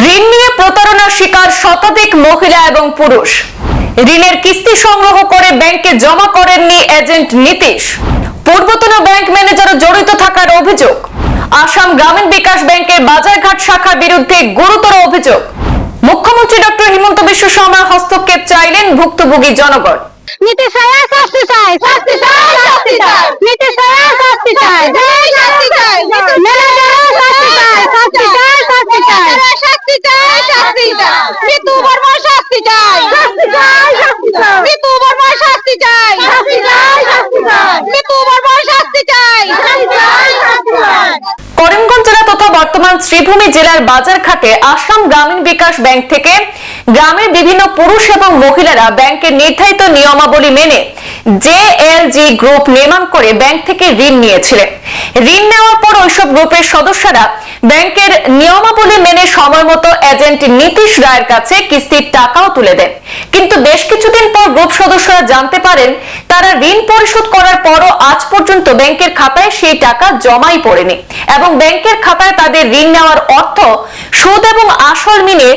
ঋণ নিয়ে প্রতারণার শিকার শতাধিক মহিলা এবং পুরুষ। ঋণের কিস্তি সংগ্রহ করে ব্যাংকে জমা করেননি এজেন্ট নীতিশ। পূর্বতন ব্যাংক ম্যানেজারও জড়িত থাকার অভিযোগ। আসাম গ্রামীণ বিকাশ ব্যাংকের বাজারঘাট শাখার বিরুদ্ধে গুরুতর অভিযোগ। মুখ্যমন্ত্রী ডক্টর হিমন্ত বিশ্ব শর্মার হস্তক্ষেপ চাইলেন ভুক্তভোগী জনগণ। নীতি শাস্তি চাই শাস্তি চাই শাস্তি চাই। নীতি ছায়া শাস্তি চাই শাস্তি চাই। ম্যানেজারও শাস্তি চাই শাস্তি চাই শাস্তি চাই শাস্তি চাই শাস্তি চাই মৃত্যু বর্মা শাস্তি চাই শাস্তি চাই শাস্তি চাই মৃত্যু বর্মা শাস্তি চাই শাস্তি চাই শাস্তি চাই মৃত্যু বর্মা শাস্তি চাই শাস্তি চাই শাস্তি চাই করিমগঞ্জ জেলা তথা বর্তমান শ্রীভূমি জেলার বাজারঘাটে আসাম গ্রামীণ বিকাশ ব্যাংক থেকে গ্রামের বিভিন্ন পুরুষ এবং মহিলারা ব্যাংকের নির্ধারিত নিয়মাবলী মেনে জেএলজি গ্রুপ নির্মাণ করে ব্যাংক থেকে ঋণ নিয়েছিলেন। ঋণ নেওয়ার পর ওইসব গ্রুপের সদস্যরা ব্যাংকের নিয়মাবলী মেনে সময় মতো এজেন্ট নীতিশ রায়ের কাছে কিস্তির টাকাও তুলে দেন। কিন্তু বেশ কিছুদিন পর গ্রুপ সদস্যরা জানতে পারেন, তারা ঋণ পরিশোধ করার পরও আজ পর্যন্ত ব্যাংকের খাতায় সেই টাকা জমাই পড়েনি এবং ব্যাংকের খাতায় তাদের ঋণ নেওয়ার অর্থ সুদ এবং আসল মিলে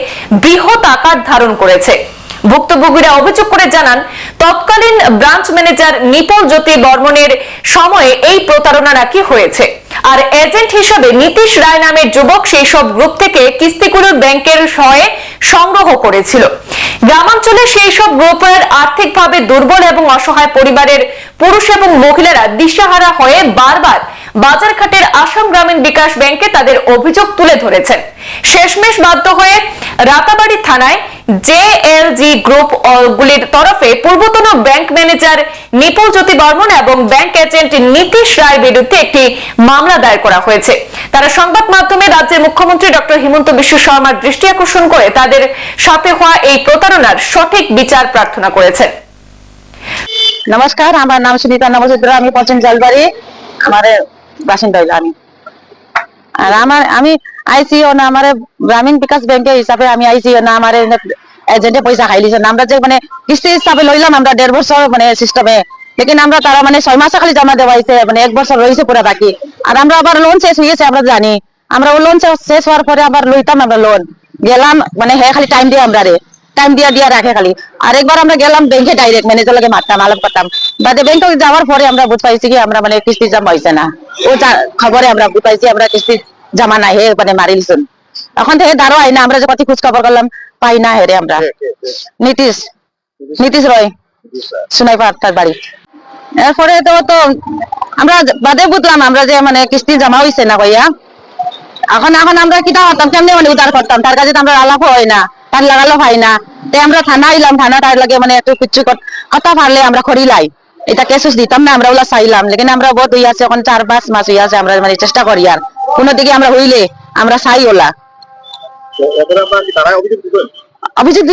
বৃহৎ আকার ধারণ করেছে। ভুক্তভোগীরা অভিযোগ করে জানান, তৎকালীন ব্রাঞ্চ ম্যানেজার নিপল জ্যোতি বর্মনের সময়ে এই প্রতারণা নাকি হয়েছে। আর এজেন্ট হিসেবে নীতিশ রায় নামের যুবক সেই সব গ্রুপ থেকে কিস্তিগুলো ব্যাংকের সয়ে সংগ্রহ করেছিল। গ্রামাঞ্চলে সেই সব গ্রুপের আর্থিকভাবে দুর্বল এবং অসহায় পরিবারের পুরুষ এবং মহিলারা দিশাহারা হয়ে বারবার বাজারঘাটের আসাম গ্রামীণ বিকাশ ব্যাংকে তাদের অভিযোগ তুলে ধরেছেন শেষমেশ বাধ্য হয়ে রাতাবাড়ি থানায় জেএলজি গ্রুপ গুলির তরফে পূর্বতন ব্যাংক ম্যানেজার নিপুল জ্যোতি বর্মন এবং ব্যাংক এজেন্ট নীতিশ রায়ের বিরুদ্ধে একটি মামলা দায়ের করা হয়েছে। তারা সংবাদ মাধ্যমে রাজ্যের মুখ্যমন্ত্রী ডক্টর হিমন্ত বিশ্ব শর্মার দৃষ্টি আকর্ষণ করে তাদের সাথে হওয়া এই প্রতারণার সঠিক বিচার প্রার্থনা করেছেন নমস্কার, আমার নাম সুনীতা নবচিত্র আমি পশ্চিম জলবাড়ি। আমার বাসিন্দা আমি। আর আমার, আমি আইসিও না, আমার গ্রামীণ বিকাশ ব্যাংকের হিসাবে আমি আইসিও না, আমার এজেন্টে পয়সা খাই লিছে আমরা যে মানে কিস্তি হিসাবে লইলাম আমরা দেড় বছর মানে সিস্টেমে লেকিন আমরা তারা মানে ছয় মাসে খালি জমা দেওয়া হয়েছে মানে এক বছর রয়েছে পুরো বাকি। আর আমরা আবার লোন শেষ হয়েছে আমরা জানি। আমরা ও লোন শেষ হওয়ার পরে আবার লইতাম আমরা লোন গেলাম মানে হ্যাঁ খালি টাইম দিয়ে আমরা রে টাইম দিয়া দিয়া রাখে খালি। আরেকবার আমরা গেলাম ব্যাংকে ডাইরেক্ট ম্যানেজার লাগে মারতাম আলাপ করতাম বাদে ব্যাংকে যাওয়ার পরে আমরা বুঝ পাইছি কি আমরা মানে কিস্তি জমা হয়েছে না। ও খবরে আমরা বুঝ পাইছি আমরা কিস্তি জমা নাই হে মানে মারিলছুন এখন থেকে দাঁড়ো আই না আমরা যে কত খোঁজ খবর করলাম পাই না হেরে আমরা। নীতিশ নীতিশ রয় সুনাই তার বাড়ি। এরপরে তো তো আমরা বাদে বুঝলাম আমরা যে মানে কিস্তি জমা হয়েছে না ভাইয়া এখন এখন আমরা কিটা করতাম কেমনে মানে উদ্ধার করতাম? তার কাছে তো আমরা আলাপ হয় না। তার লাগালো হয় না। তাই আমরা থানা আইলাম, থানা তার লাগে মানে একটু কিছু কথা পারলে আমরা করিলাই এটা কেসুস দিতাম না, আমরা ওলা চাইলাম। লেকিন আমরা বহুত হই আছে, এখন চার পাঁচ মাস হই আছে, আমরা মানে চেষ্টা করি আর। কোনো দিকে আমরা হইলে আমরা চাই ওলা। অভিযোগ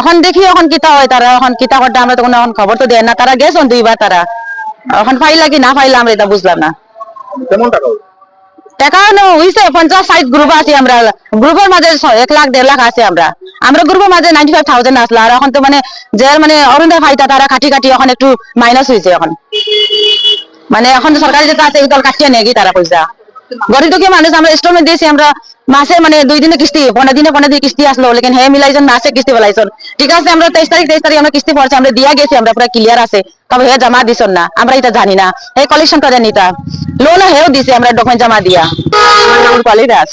এখন দেখি, এখন কিতা হয় তারা, এখন কিতা করতে আমরা এখন খবর তো দেয় না। তারা গেছন দুইবার তারা। এখন পাইলা কি না পাইলা আমরা এটা বুঝলাম না। টাকা হইছে, পঞ্চাশ ষাট গ্রুপ আছে আমরা। গ্রুপের মাঝে এক লাখ, দেড় লাখ আছে আমরা। আমরা গ্রুপের মাঝে নাইনটি ফাইভ থাউজেন্ড আসলো। আর এখন তো মানে যে মানে অরুণদা ফাইতা তারা কাটি কাটি এখন একটু মাইনাস হয়েছে এখন। মানে এখন তো সরকারি যেটা আছে এগুলো কাটিয়ে কি তারা পয়সা? গরিব দুঃখী মানুষ, আমরা ইনস্টলমেন্ট দিয়েছি, আমরা মাসে মানে দুই দিনে কিস্তি, পনেরো দিনে পনেরো দিন কিস্তি আসলো। লেকিন হে মিলাইছেন মাসে কিস্তি বেলাইছেন ঠিক আছে, আমরা তেইশ তারিখ তেইশ তারিখ আমরা কিস্তি পড়ছি আমরা দিয়া গেছি, আমরা পুরো ক্লিয়ার আছে। তবে হে জমা দিছেন না, আমরা এটা জানি না। এই কালেকশন করে নিতা লোন হেও দিছে, আমরা ডকুমেন্ট জমা দিয়া। রূপালী দাস।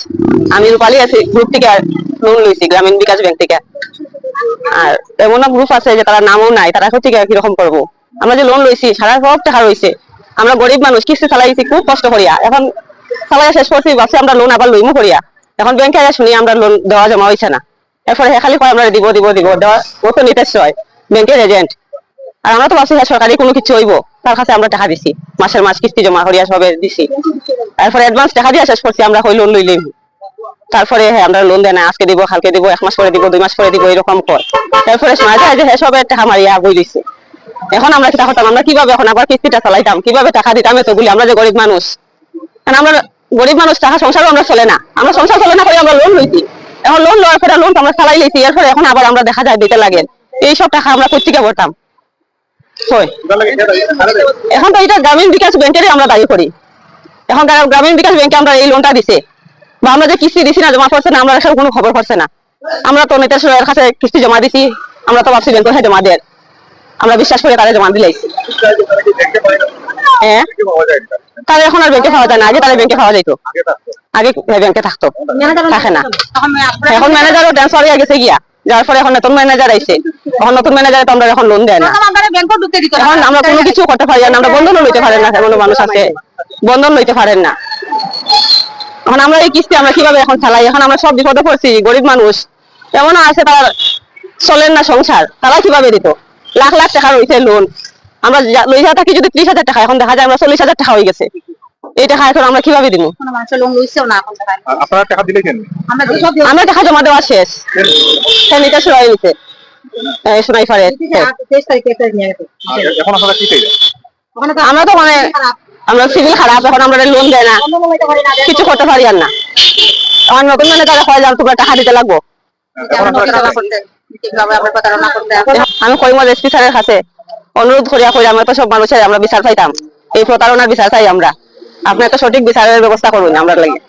আমি রূপালী আছি গ্রুপ থেকে লোন লইছি গ্রামীণ বিকাশ ব্যাংক থেকে। আর এমন গ্রুপ আছে যে তারা নামও নাই, তারা হচ্ছে কীরকম করব? আমরা যে লোন লইছি, সারা সব টাকা রয়েছে। আমরা গরিব মানুষ, কিস্তি চালাইছি, খুব কষ্ট করিয়া। এখন চালাই শেষ করছি, ভাবছি আমরা লোন আবার লইমু করিয়া। এখন ব্যাংকে শুনি আমরা লোন দেওয়া জমা হয়েছে না। এরপরে খালি কয়, আমরা দিব দিব দিব, দেওয়া, ও তো নিতেছ হয়। ব্যাংকের এজেন্ট আর আমরা তো ভাবছি হ্যাঁ সরকারি কোনো কিছু হইব। তার কাছে আমরা টাকা দিছি। মাসের মাস কিস্তি জমা করিয়া সবে দিছি। তারপরে অ্যাডভান্স টাকা দিয়ে শেষ করছি, আমরা হই লোন লইলেই তারপরে হ্যাঁ আমরা লোন দেয় না, আজকে দিব, কালকে দিব, এক মাস পরে দিব, দুই মাস পরে দিব, এরকম কর তারপরে শোনা যায় যে হ্যাঁ সবে টাকা মারিয়া বই দিচ্ছে এখন আমরা কিটা করতাম আমরা কীভাবে এখন আবার কিস্তিটা চালাইতাম? কীভাবে টাকা দিতাম? এতগুলি আমরা যে গরিব মানুষ। কারণ আমরা গরিব মানুষ, টাকা সংসারও আমরা চলে না। আমরা সংসার চলে না করে আমরা লোন লইছি। এখন লোন লওয়ার পরে লোন আমরা চালাই লইছি, এরপরে এখন আবার আমরা দেখা যায় দিতে লাগে। এইসব টাকা আমরা কোথেকে দায়ী। এখন তো এটা গ্রামীণ বিকাশ ব্যাংকেরই আমরা দায়ী করি। এখন গ্রামীণ বিকাশ ব্যাংকে আমরা এই লোনটা দিছে। বা আমরা যে কিস্তি দিছি না, জমা করছে না, আমরা এসব কোনো খবর করছে না। আমরা তো নেতা সরকারের কাছে কিস্তি জমা দিছি, আমরা তো ভাবছি ব্যাংকের জমা দেয় আমরা বিশ্বাস করে তারা জমা না হ্যাঁ? তাহলে এখন আর ব্যাংকে পাওয়া যায় না, আগে তাহলে ব্যাংকে পাওয়া যাইতো। আগে ব্যাংকে থাকতো। থাকে না। এখন ম্যানেজারও ট্রান্সফার হয়ে গেছে গিয়া। যার ফলে এখন নতুন ম্যানেজার আইছে। এখন নতুন ম্যানেজার তো আমরা এখন লোন দেয় না। এখন আমরা কোনো কিছু করতে পারি না, আমরা বন্ধনও লইতে পারেন না এমন মানুষ আছে। বন্ধন লইতে পারেন না। এখন আমরা এই কিস্তি আমরা কীভাবে এখন চালাই? এখন আমরা সব বিপদে পড়ছি গরিব মানুষ। এমন আছে তার? চলেন না সংসার। তারা কীভাবে দিত? লাখ লাখ টাকা রয়েছে লোন আমরা লই যা থাকি যদি ত্রিশ হাজার টাকা এখন দেখা যায় আমরা চল্লিশ হাজার টাকা হয়ে গেছে। এই টাকা এখন আমরা কীভাবে দিব মানুষের লোন লইছেও না এখন টাকা আর আপনারা টাকা দিলে কেন আমরা টাকা জমা দেওয়া শেষ। হ্যাঁ নিতে শুরু হয়ে গেছে। শোনাই আমরা তো মানে আমরা সিভিল খারাপ, এখন আমরা লোন দেয় না। কিছু করতে পারি আর না। আমার নতুন মানে তারা যান তোমরা টাকা দিতে লাগবো। আমি কইমল এসপি স্যারের কাছে অনুরোধ করিয়া করি আমরা তো সব মানুষের আমরা বিচার চাইতাম এই প্রতারণার বিচার চাই আমরা। আপনি একটা সঠিক বিচারের ব্যবস্থা করুন আমরা লাগে।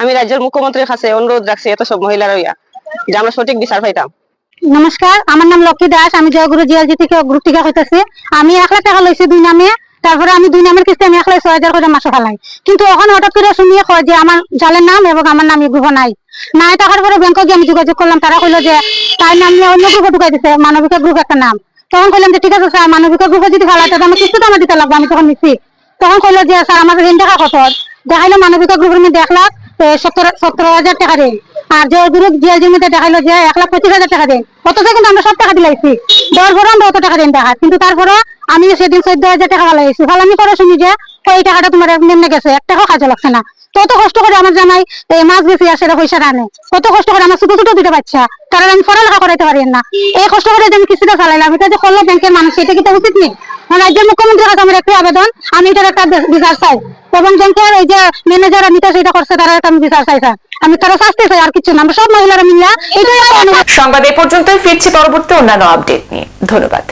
আমি রাজ্যের মুখ্যমন্ত্রীর কাছে অনুরোধ রাখছি, এত সব মহিলারা যে আমরা সঠিক বিচার পাইতাম। নমস্কার, আমার নাম লক্ষ্মী দাস, আমি জয়গুরু জিয়ালজি থেকে গ্রুপ থেকে হইতেছি। আমি এক লাখ টাকা লইছি দুই নামে, তারপরে আমি দুই নামের কিস্তি আমি এক লাখ ছয় হাজার করে মাসে ফেলাই। কিন্তু ওখানে হঠাৎ করে শুনিয়ে কয় যে আমার জালের নাম এবং আমার নাম গ্রুপে নাই। নাই টাকার পরে ব্যাংকে গিয়ে আমি যোগাযোগ করলাম, তারা কইলো যে তার নাম নিয়ে অন্য গ্রুপে ঢুকাই দিছে, মানবিকা গ্রুপ একটা নাম। তখন কইলাম যে ঠিক আছে স্যার, মানবিকা গ্রুপে যদি ফেলাই, তাহলে আমি কিস্তি তো আমার দিতে লাগবে, আমি তখন নিচ্ছি তখন কইলো যে স্যার, আমার ঋণ টাকা কত দেখাইলো মানবিকা গ্রুপের এক লাখ সত্তর সতেরো হাজার টাকা ঋণ। আর যে গ্রুপ জিয়া জমিতে দেখাইলো যে এক লাখ পঁচিশ হাজার টাকা দেন অথচ কিন্তু আমরা সব টাকা দিলাইছি দশ বড় আমরা অত টাকা দেন দেখা। কিন্তু তারপরে আমি সেদিন চোদ্দ হাজার টাকা ফালাইছি করে শুনি যে ওই টাকাটা তোমার নেমে গেছে। এক টাকাও কাজে লাগছে না। কত কষ্ট করে আমার জামাই এই মাছ বেশি আর সেটা পয়সা আনে কত কষ্ট করে আমার ছোট ছোট দুটো বাচ্চা। কারণ আমি পড়ালেখা করাইতে পারি না। এই কষ্ট করে যে আমি কিস্তিটা চালাইলাম, এটা যে করল ব্যাংকের মানুষ, এটা কি উচিত নেই? মানে মুখ্যমন্ত্রীর কাছে আমার একটু আবেদন, আমি এটার একটা বিচার চাই। এবং ব্যাংকের এই যে ম্যানেজার নিতে সেটা করছে, তারা একটা আমি বিচার চাই, স্যার। আমি তারা শাস্তি চাই আর কিছু না। আমরা সব মহিলারা মিলিয়া এটাই সংবাদ এ পর্যন্তই ফিরছি পরবর্তী অন্যান্য আপডেট নিয়ে। ধন্যবাদ।